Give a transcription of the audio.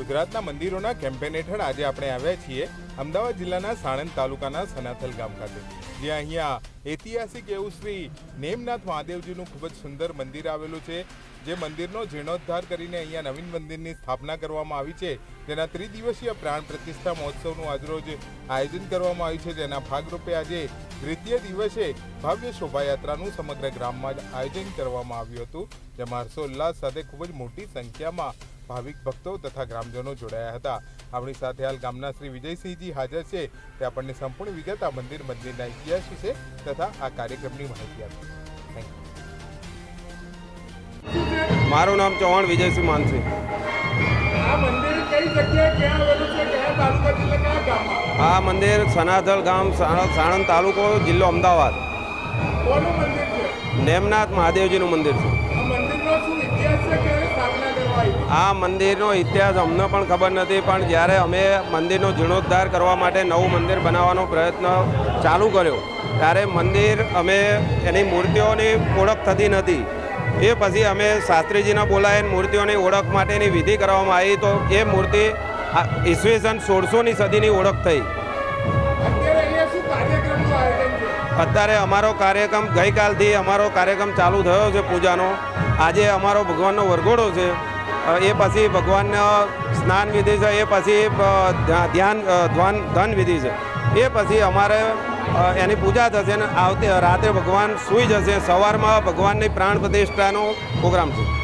ગુજરાતના મંદિરોના કેમ્પેન હેઠળ આજે આપણે આવ્યા છીએ અમદાવાદ જિલ્લાના સાણંદ તાલુકાના સનાથલ ગામ ખાતે, જ્યાં અહીંયા ઐતિહાસિક એવું શ્રી નેમનાથ મહાદેવજીનું ખૂબ જ સુંદર મંદિર આવેલું છે. જે મંદિરનો જીર્ણોદ્ધાર કરીને અહીંયા નવીન મંદિરની સ્થાપના કરવામાં આવી છે. જેના ત્રિદિવસીય પ્રાણ પ્રતિષ્ઠા મહોત્સવનું આજરોજ આયોજન કરવામાં આવ્યું છે. જેના ભાગરૂપે આજે દ્વિતીય દિવસે ભવ્ય શોભાયાત્રાનું સમગ્ર ગ્રામમાં આયોજન કરવામાં આવ્યું હતું. જેમાં હર્ષોલ્લાસ સાથે ખૂબ જ મોટી સંખ્યામાં ભાવિક ભક્તો તથા ગ્રામજનો જોડાયા હતા. આપણી સાથે હાલ ગામના શ્રી વિજયસિંહજી હાજર છે. તે આપણને સંપૂર્ણ વિગત આ મંદિર મંદિરના ઇતિહાસ વિશે તથા આ કાર્યક્રમની માહિતી આપી થેન્ક મારું નામ ચૌહાણ વિજયસિંહ માનસિંહ આ મંદિર સનાથલ ગામ સાણ- સાણંદ તાલુકો જિલ્લો અમદાવાદ. કોનું મંદિર છે? નેમનાથ મહાદેવજીનું મંદિર છે? આ મંદિરનો ઇતિહાસ અમને પણ ખબર નથી પણ જ્યારે અમે મંદિરનો જીર્ણોદ્ધાર કરવા માટે નવું મંદિર બનાવવાનો પ્રયત્ન ચાલુ કર્યો ત્યારે મંદિર અમે એની મૂર્તિઓની ઓળખ થતી નથી. એ પછી અમે શાસ્ત્રીજીને બોલાવીને મૂર્તિઓની ઓળખ માટેની વિધિ કરવામાં આવી તો એ મૂર્તિ ઈસવીસન સોળસોની સદીની ઓળખ થઈ. અત્યારે અમારો કાર્યક્રમ ગઈકાલથી અમારો કાર્યક્રમ ચાલુ થયો છે પૂજાનો. આજે અમારો ભગવાનનો વરઘોડો છે. એ પછી ભગવાન સ્નાન વિધિ છે, એ પછી ધ્યાન ધ્વન, ધન વિધિ છે. એ પછી અમારે એની પૂજા થશે ને આવતી રાત્રે ભગવાન સૂઈ જશે. સવારમાં ભગવાનની પ્રાણ પ્રતિષ્ઠાનો પ્રોગ્રામ છે.